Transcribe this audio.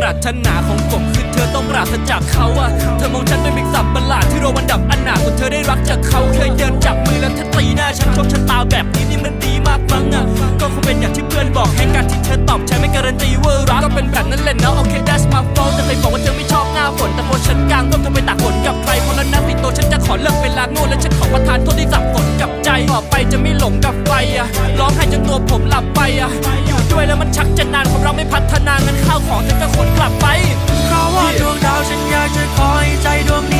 ปรารถนาของผมคือเธอต้องปราศจากเขาอะเธอมองฉันเป็นเพียงสัตว์ประหลาดที่รอวันดับอนาคนเธอได้รักจากเขาเคยเดินจับมือแล้วเธอตีหน้าฉันโชคชะตาแบบนี้นี่มันดีมากมั้งอะก็คงเป็นอย่างที่เพื่อนบอกให้การที่เธอตอบใช้ไม่การันตีว่ารักก็เป็นแบบนั้นแหละนะโอเค that's my fault แต่เคยบอกว่าเธอไม่ชอบหน้าฝนแต่พอฉันกลางร่มเธอไปตากฝนกับใครเพราะแล้วนะสิโตฉันจะขอเลิกเวลาโง่และฉันขอประทานโทษที่สับสนกับใจต่อไปจะไม่หลงกับไฟอะร้องไห้จนตัวผมหลับไปอะ ชักจะนานความเราไม่พัฒนาเงินข้าวของเธอก็ขนกลับไป เพราะว่าดวงดาวฉันอยากจะขอให้ใจดวงนี้